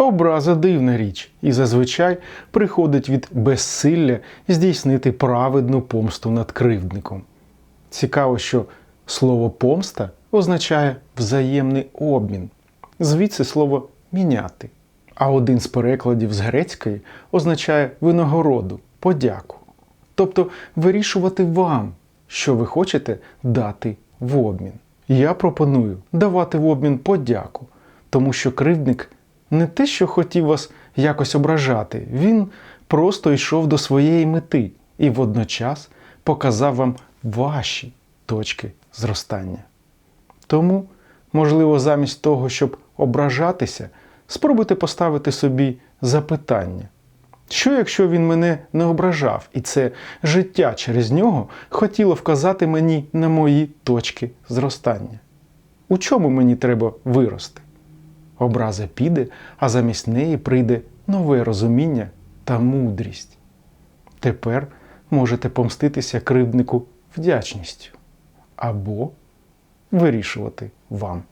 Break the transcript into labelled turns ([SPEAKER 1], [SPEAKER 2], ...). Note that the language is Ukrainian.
[SPEAKER 1] Образа дивна річ, і зазвичай приходить від безсилля здійснити праведну помсту над кривдником. Цікаво, що слово помста означає взаємний обмін, звідси слово міняти. А один з перекладів з грецької означає винагороду, подяку. Тобто вирішувати вам, що ви хочете дати в обмін. Я пропоную давати в обмін подяку, тому що кривдник не те, що хотів вас якось ображати, він просто йшов до своєї мети і водночас показав вам ваші точки зростання. Тому, можливо, замість того, щоб ображатися, спробуйте поставити собі запитання. Що, якщо він мене не ображав, і це життя через нього хотіло вказати мені на мої точки зростання? У чому мені треба вирости? Образа піде, а замість неї прийде нове розуміння та мудрість. Тепер можете помститися кривднику вдячністю або вирішувати вам.